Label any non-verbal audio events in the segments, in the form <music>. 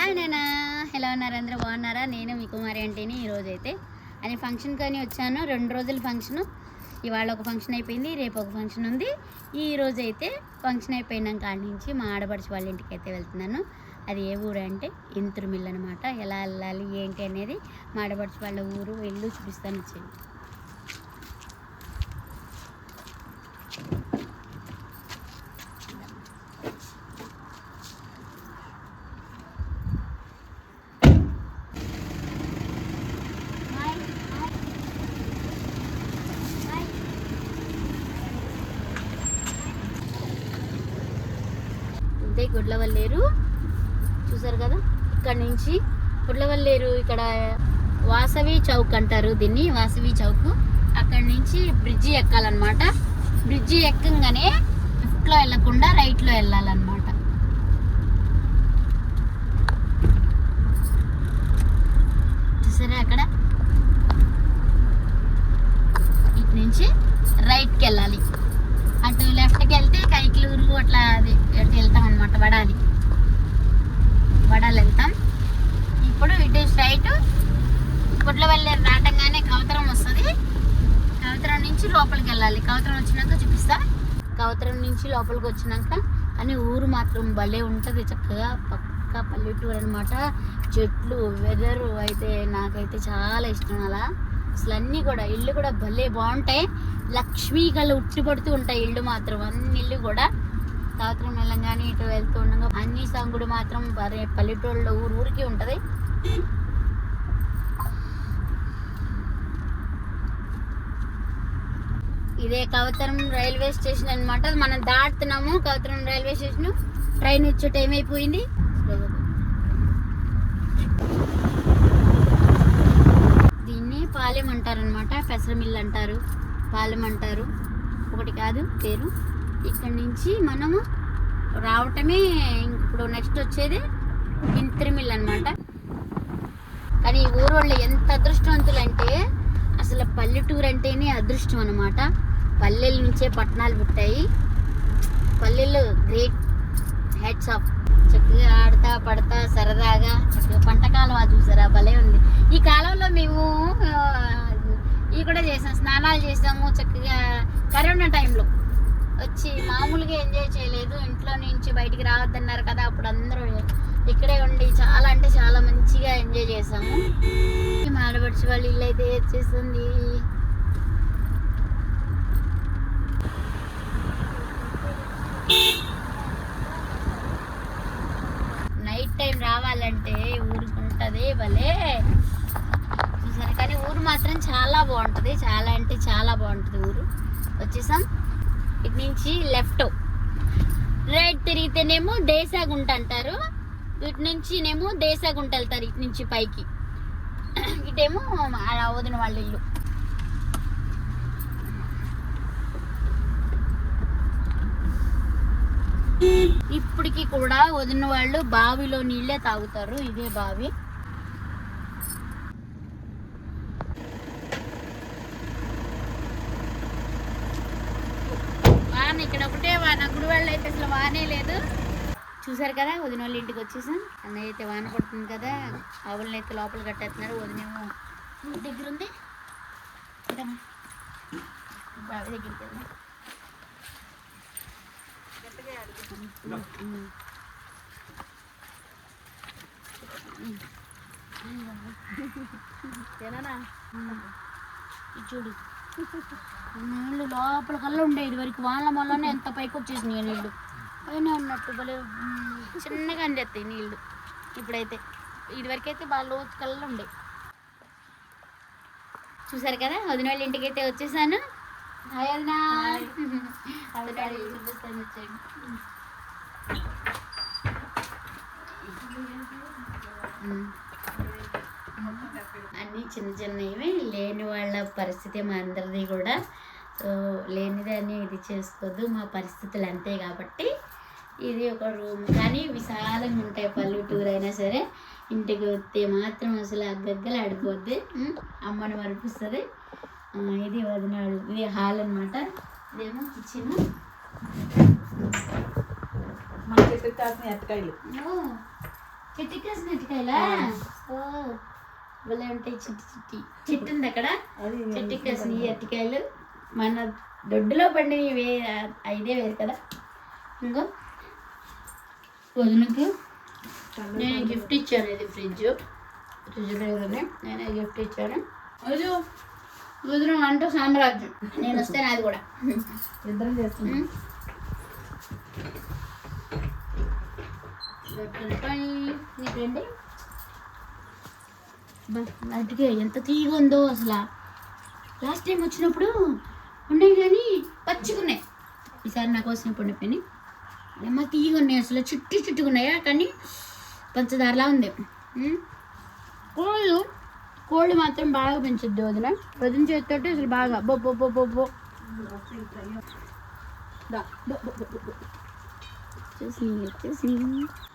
Hi నేనా. ఎలా ఉన్నారు అందరూ? బాగున్నారా? నేను మీ కుమారి అంటేని ఈరోజు అయితే అని ఫంక్షన్ కానీ వచ్చాను. రెండు రోజుల ఫంక్షను ఇవాళ ఒక ఫంక్షన్ అయిపోయింది రేపు ఒక ఫంక్షన్ ఉంది. ఈ రోజు అయితే ఫంక్షన్ అయిపోయినాక నుంచి మా ఆడపడిచి వాళ్ళ ఇంటికి అయితే వెళ్తున్నాను. అది ఏ ఊరు అంటే ఇంతురుమిల్ అనమాట ఎలా వెళ్ళాలి ఏంటి అనేది మా ఆడపడిచి వాళ్ళ ఊరు వెళ్ళు చూపిస్తాను వచ్చేది అయితే గుడ్లవల్లేరు. చూసారు కదా? ఇక్కడ నుంచి గుడ్లవల్లేరు ఇక్కడ వాసవి చౌక్ అంటారు దీన్ని వాసవి చౌక్. అక్కడ నుంచి బ్రిడ్జి ఎక్కాలన్నమాట. బ్రిడ్జి ఎక్కగానే లెఫ్ట్లో వెళ్ళకుండా రైట్లో వెళ్ళాలన్నమాట చూసారా అక్కడ ఇటు నుంచి రైట్కి వెళ్ళాలి అటు లెఫ్ట్కి వెళ్తే కైకిలూరు అట్లా అది అటు వెళ్తాం అనమాట వడాలి వడాలి వెళ్తాం ఇప్పుడు ఇటు స్ట్రైట్ గుడ్ల వెళ్ళే దాటంగానే కవతరం వస్తుంది. కవతరం నుంచి లోపలికి వెళ్ళాలి. కవతరం వచ్చినాక చూపిస్తా. కవతరం నుంచి లోపలికి వచ్చినాక కానీ ఊరు మాత్రం భలే ఉంటుంది చక్కగా. పక్క పల్లెటూరు అనమాట చెట్లు వెదరు అయితే నాకైతే చాలా ఇష్టం అలా. అసలు అన్నీ కూడా ఇల్లు కూడా భలే బాగుంటాయి. లక్ష్మీ కళ్ళు ఉట్టి పడుతూ ఉంటాయి ఇల్లు మాత్రం. అన్ని ఇల్లు కూడా కవతరం వెళ్ళంగానే ఇటు వెళ్తూ ఉండగా అన్ని సాంగుడు మాత్రం పల్లెటూళ్ళలో పల్లెటూరులో ఊరు ఊరికి ఉంటుంది. ఇదే కవతరం రైల్వే స్టేషన్ అన్నమాట. మనం దాటుతున్నాము. Kavataram railway station. ట్రైన్ వచ్చే టైం అయిపోయింది. దీన్ని పాలెం అంటారు అనమాట పెసరమిల్లు అంటారు. పాలెం అంటారు. ఒకటి కాదు పేరు. ఇక్కడ నుంచి మనము రావటమే ఇప్పుడు నెక్స్ట్ వచ్చేది ఇంత్రిమిల్ అనమాట కానీ ఈ ఊరు వాళ్ళు ఎంత అదృష్టవంతులు అంటే అసలు పల్లెటూరు అంటేనే అదృష్టం అనమాట పల్లెల నుంచే పట్టణాలు పుట్టాయి. పల్లెలు గ్రేట్ హెడ్స్ ఆఫ్ చక్కగా ఆడతా పడతా సరదాగా. చక్కగా పంట కాలం అది చూసారా? భలే ఉంది. ఈ కాలంలో మేము ఇవి కూడా చేసాం. స్నానాలు చేసాము చక్కగా. కరోనా టైంలో వచ్చి మామూలుగా ఎంజాయ్ చేయలేదు. ఇంట్లో నుంచి బయటికి రావద్దన్నారు కదా అప్పుడు అందరూ ఇక్కడే ఉండి చాలా అంటే చాలా మంచిగా ఎంజాయ్ చేసాము. మా వాళ్ళు వాళ్ళ ఇల్లు అయితే వచ్చేస్తుంది నైట్ టైం అంటే ఊరికి ఉంటుంది భలే. చూసారు? కానీ ఊరు మాత్రం చాలా బాగుంటుంది. చాలా అంటే చాలా బాగుంటుంది ఊరు. వచ్చేసాం. ఇటు నుంచి లెఫ్ట్. రైట్ తిరిగితేనేమో దేశాగుంట అంటారు. ఇటు నుంచినేమో దేశాగుంట వెళ్తారు ఇటు నుంచి పైకి. ఇటేమో అలా వదిన వాళ్ళ ఇల్లు. ఇప్పటికి కూడా వదిన వాళ్ళు బావిలో నీళ్ళే తాగుతారు. ఇదే బావి. వాన ఇక్కడ ఒకటే వాన. గుడి వాళ్ళు అయితే అసలు వానే లేదు. చూసారు కదా వదిన వాళ్ళ ఇంటికి వచ్చేసాం. అన్నయ్య అయితే వాన పడుతుంది కదా. ఆవులని అయితే లోపల కట్టేస్తున్నారు. వదినేమో దగ్గర ఉంది. బావి దగ్గరికి వెళ్దాం. చూడు. నీళ్ళు లోపల కల్లా ఉండే ఇది వరకు వాళ్ళ వల్లనే ఎంత పైకి వచ్చేసినాయి నీళ్ళు పైన ఉన్నట్టు భలే చిన్నగా అందేస్తాయి నీళ్ళు ఇప్పుడైతే ఇదివరకైతే బాగా లోతు కల్లా ఉండే. చూసారు కదా? వదిన వాళ్ళ ఇంటికి అయితే వచ్చేసాను. చూపిస్తాను వచ్చేయండి. అన్నీ చిన్న చిన్నవి లేని వాళ్ళ పరిస్థితి మా అందరిది కూడా. సో లేనిదని ఇది చేసుకోవద్దు మా పరిస్థితులు అంతే కాబట్టి ఇది ఒక రూమ్. కానీ విశాలంగా ఉంటాయి పల్లెటూరు అయినా సరే ఇంటికి వస్తే మాత్రం అసలు అగ్గగ్గలు ఆడిపోద్ది. అమ్మని మరిపిస్తుంది. ఇది వదినాడు. ఇది హాల్ అన్నమాట. ఇదేమో కిచెన్ మన చెట్టుకు కాసిన ఎత్తకాయలు చిట్టి కాసిన అరటికాయలా భలే ఉంటాయి చిట్టి చిట్టి. చెట్టు ఉంది అక్కడ. చెట్టు కాసిన ఈ అరటికాయలు మన దొడ్డులో పండినవి వే ఇదే వేరు కదా. ఇంకో. వదినకు నేను గిఫ్ట్ ఇచ్చాను ఇది ఫ్రిడ్జ్. ఫ్రిడ్జ్ నేనే గిఫ్ట్ ఇచ్చాను. అది వదిన వంట సామ్రాజ్యం. నేను వస్తే నాది కూడా. ఇద్దరం చేస్తున్నాం. ఉమ్. దొడ్డులపై నీకేంటి? అటుకే ఎంత తీగ ఉందో అసలు. లాస్ట్ టైం వచ్చినప్పుడు ఉన్నాయి కానీ పచ్చిగున్నాయి. ఈసారి నా కోసం ఇప్పుడు చెప్పని ఏమో తీగ ఉన్నాయి అసలు? చుట్టు చుట్టుకున్నాయా కానీ పంచదారలా ఉంది. కోళ్ళు కోళ్ళు మాత్రం బాగా పెంచుద్ది వదిన. వదిన చేతితోటి అసలు బాగా. బొ బొ బొ బొ బొ.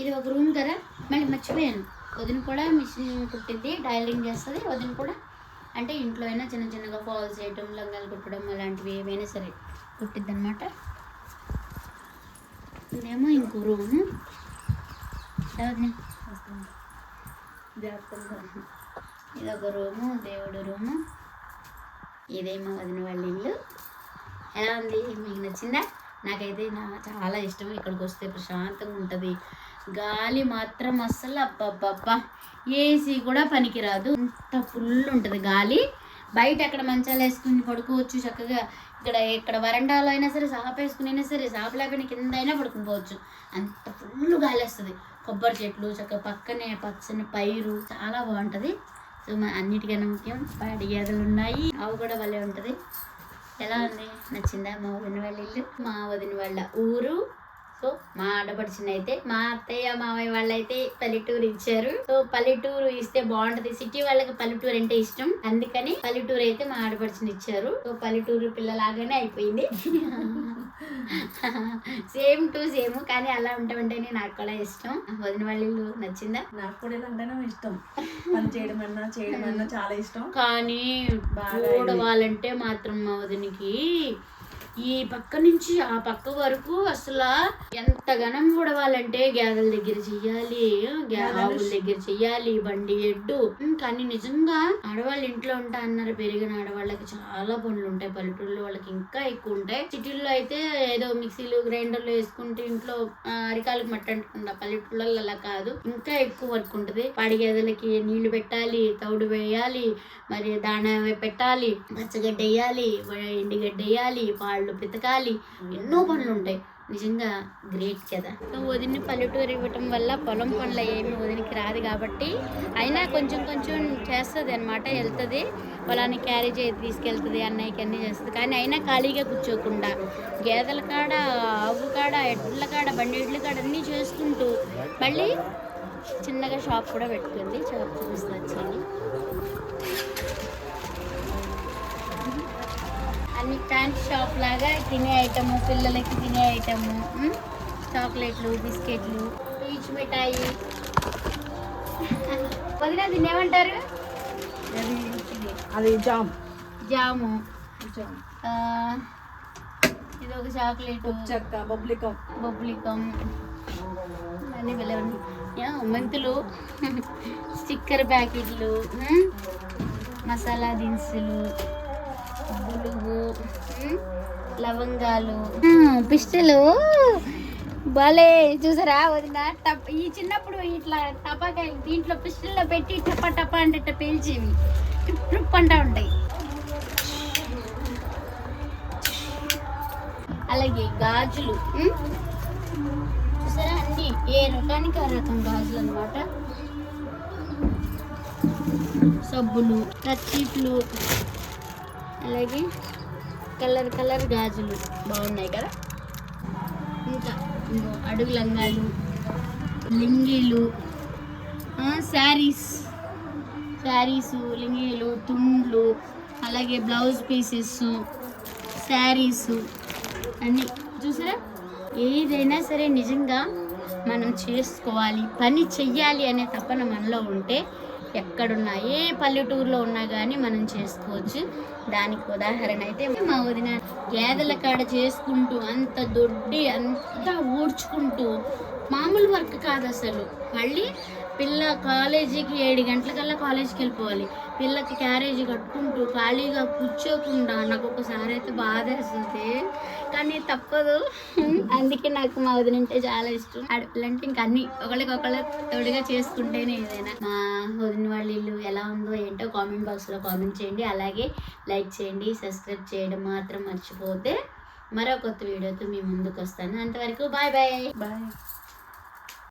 ఇది ఒక రూమ్ కదా? మళ్ళీ మర్చిపోయాను. వదిన కూడా మిషన్ కుట్టింది టైలరింగ్ చేస్తుంది. వదిన కూడా అంటే ఇంట్లో అయినా చిన్న చిన్నగా ఫాల్స్ చేయటం లంగాలు కుట్టడం అలాంటివి ఏవైనా సరే కుట్టిద్ది అనమాట ఇదేమో ఇంకో రూము. ఇది ఒక రూము దేవుడు రూము. ఇదేమో వదిన వాళ్ళ ఇల్లు. ఎలా ఉంది? మీకు నచ్చిందా? నాకైతే నా చాలా ఇష్టం. ఇక్కడికి వస్తే ప్రశాంతంగా ఉంటుంది. గాలి మాత్రం అస్సలు అబ్బబ్బబ్బా. ఏసీ కూడా పనికిరాదు. అంత ఫుల్ ఉంటుంది గాలి. బయట అక్కడ మంచాలు వేసుకుని పడుకోవచ్చు చక్కగా. ఇక్కడ ఇక్కడ వరండాలో అయినా సరే సాప వేసుకుని అయినా సరే సాప లేకపోయినా కింద అయినా పడుకుని పోవచ్చు అంత ఫుల్ గాలి వస్తుంది. కొబ్బరి చెట్లు చక్కగా పక్కనే పచ్చని పైరు. చాలా బాగుంటుంది. సో మా అన్నిటికన్నా ముఖ్యం పాడి గేదెలు ఉన్నాయి. అవి కూడా భలే ఉంటుంది. ఎలా ఉంది? నచ్చిందా? మా వదిన వాళ్ళ ఇల్లు? మా వదిన వాళ్ళ ఊరు. సో మా ఆడపడిచిన అయితే మా అత్తయ్య మావయ్య వాళ్ళైతే పల్లెటూరు ఇచ్చారు. సో పల్లెటూరు ఇస్తే బాగుంటది. సిటీ వాళ్ళకి పల్లెటూరు అంటే ఇష్టం. అందుకని పల్లెటూరు అయితే మా ఆడపడిచిన ఇచ్చారు. సో పల్లెటూరు పిల్లలాగానే అయిపోయింది. <laughs> సేమ్ టు సేమ్ కానీ అలా ఉంటామంటేనే నాకు కూడా ఇష్టం. వదిన వాళ్ళ నచ్చిందా? నాకు కూడా ఇలాంటేనే ఇష్టం. పని చేయడం అన్నా చేయడం అన్నా చాలా ఇష్టం. కానీ బాగా చూడవాలంటే మాత్రం మా వదినికి ఈ పక్క నుంచి ఆ పక్క వరకు అసలు ఎంత ఘనం కూడవాలంటే గేదెల దగ్గర చెయ్యాలి ఆవుల దగ్గర చెయ్యాలి బండి ఎడ్డు. కానీ నిజంగా ఆడవాళ్ళు ఇంట్లో ఉంటా అన్నారు పెరిగిన ఆడవాళ్ళకి చాలా పనులు ఉంటాయి పల్లెటూరులో వాళ్ళకి ఇంకా ఎక్కువ ఉంటాయి. సిటీల్లో అయితే ఏదో మిక్సీలు గ్రైండర్లు వేసుకుంటే ఇంట్లో అరికాలకు మట్టి అంటకుండా పల్లెటూళ్ళలో అలా కాదు. ఇంకా ఎక్కువ వర్క్ ఉంటుంది. పాడి గేదెలకి నీళ్ళు పెట్టాలి తౌడు వేయాలి మరి దాణా పెట్టాలి పచ్చగడ్డ వేయాలి ఎండిగడ్డ వేయాలి పాళ్ళు పితకాలి ఎన్నో పనులు ఉంటాయి నిజంగా గ్రేట్ కదా. వదిన పల్లెటూరు ఇవ్వటం వల్ల పొలం పనులు ఏమి వదినికి రాదు కాబట్టి అయినా కొంచెం కొంచెం చేస్తుంది అనమాట వెళ్తుంది. పొలాన్ని క్యారీ చేసి తీసుకెళ్తుంది అన్నయ్యకి అన్నీ చేస్తుంది. కానీ అయినా ఖాళీగా కూర్చోకుండా గేదెల కాడ ఆవు కాడ ఎడ్ల కాడ బండి ఎడ్ల కాడ అన్నీ చేసుకుంటూ మళ్ళీ చిన్నగా షాప్ కూడా పెట్టుకుంది. షాప్ చూపిస్తా అన్ని ప్యాంట్ షాప్ లాగా తినే ఐటమ్ పిల్లలకి తినే ఐటమ్ చాక్లెట్లు బిస్కెట్లు పీచ్ మిఠాయి. <laughs> వదిన దీన్ని ఏమంటారు? అది జామ్. జాము. ఇది ఒక చాక్లెట్. చెక్క బొబ్లికం బొబ్లికం అన్నీ యా, మెంతులు <laughs> స్టిక్కర్ ప్యాకెట్లు మసాలా దినుసులు. లవంగాలు. పిస్టలు. భలే చూసారా? వదిన టప్ ఈ చిన్నప్పుడు ఇట్లా టపాకాయలు దీంట్లో పిస్టల్లో పెట్టి టపా టపా అంటే ఇట్లా పేల్చేవి. ట్రిప్ ట్రిప్ అంటా ఉంటాయి. అలాగే గాజులు. చూసారా? అన్ని ఏ రకానికి ఆ రకం గాజులు అనమాట సబ్బులు కర్చీఫ్లు అలాగే కలర్ కలర్ గాజులు బాగున్నాయి కదా? ఇంకా ఇంకో అడుగు లంగాలు లింగీలు శారీస్. శారీసు లింగీలు తుండ్లు అలాగే బ్లౌజ్ పీసెస్ శారీసు అన్నీ. చూసారా? ఏదైనా సరే నిజంగా మనం చేసుకోవాలి పని చెయ్యాలి అనే తపన మనలో ఉంటే ఎక్కడున్నా ఏ పల్లెటూరులో ఉన్నా కానీ మనం చేసుకోవచ్చు. దానికి ఉదాహరణ అయితే మా వదిన గేదెల కాడ చేసుకుంటూ అంత దొడ్డి అంతా ఊడ్చుకుంటూ మామూలు వర్క్ కాదు అసలు. మళ్ళీ పిల్ల కాలేజీకి ఏడు గంటలకల్లా కాలేజీకి వెళ్ళిపోవాలి. పిల్లకి క్యారేజీ కట్టుకుంటూ ఖాళీగా కూర్చోకుండా నాకు ఒకసారి అయితే బాధ వేస్తుంది కానీ తప్పదు. అందుకే నాకు మా వదినంటే చాలా ఇష్టం. ఆడపిల్లంటే ఇంకా అన్ని ఒకళ్ళకొకళ్ళ తోడుగా చేసుకుంటేనే ఏదైనా. మా వదిన వాళ్ళ ఇల్లు ఎలా ఉందో ఏంటో కామెంట్ బాక్స్లో కామెంట్ చేయండి. అలాగే లైక్ చేయండి సబ్స్క్రైబ్ చేయడం మాత్రం మర్చిపోతే మరో కొత్త వీడియోతో మీ ముందుకు వస్తాను. అంతవరకు బాయ్ బాయ్ బాయ్